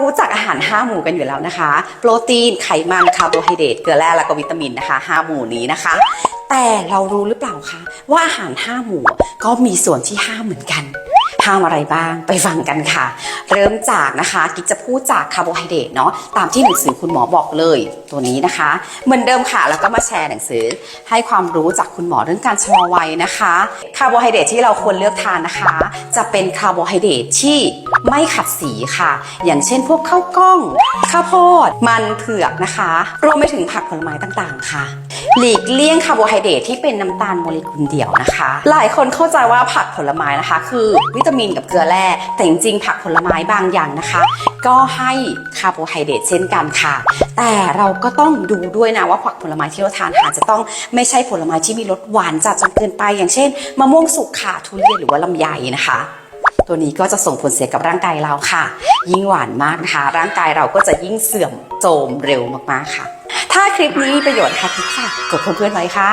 รู้จักอาหาร 5 หมู่กันอยู่แล้วนะคะ โปรตีน ไขมัน คาร์โบไฮเดรต เกลือแร่ แล้วก็วิตามินนะคะ 5 หมู่นี้นะคะ แต่เรารู้หรือเปล่าคะว่าอาหาร 5 หมู่ก็มีส่วนที่ห้าเหมือนกัน ห้ามอะไรบ้างไปฟังกันค่ะ เริ่มจากนะคะกิ๊กจะพูดจากคาร์โบไฮเดรตเนาะตามที่หนังสือคุณหมอบอกเลยตัวนี้นะคะ เหมือนเดิมค่ะ แล้วก็มาแชร์หนังสือ ให้ความรู้จากคุณหมอเรื่องการชะลอวัยนะคะคาร์โบไฮเดรตที่เราควรเลือกทานนะคะ จะเป็นคาร์โบไฮเดรตที่ไม่ขัดสีค่ะ อย่างเช่น พวกข้าวกล้อง ข้าวโพด มันเผือกนะคะ รวมไปถึงผักผลไม้ต่างๆ ค่ะ หลีกเลี่ยงคาร์โบไฮเดรตที่เป็นน้ำตาลโมเลกุลเดียวนะคะ หลายคนเข้าใจว่าผักผลไม้นะคะ คือวิตามินกับเกลือแร่แต่จริงๆผักผลไม้บางอย่างนะคะ ก็ให้คาร์โบไฮเดรตเช่นกันค่ะ แต่เราก็ต้องดูด้วยนะว่าผักผลไม้ที่เราทานอาจจะต้องไม่ใช่ผลไม้ที่มีรสหวานจัดจนเกินไป อย่างเช่นมะม่วงสุกค่ะทุเรียนหรือว่าลำไยนะคะ ตัวนี้ก็จะส่งผลเสียกับร่างกายเราค่ะ ยิ่งหวานมากนะคะ ร่างกายเราก็จะยิ่งเสื่อมโทรมเร็วมากๆค่ะ ถ้าคลิปนี้มีประโยชน์ค่ะคลิกค่ะกดเพื่อนๆไว้ค่ะ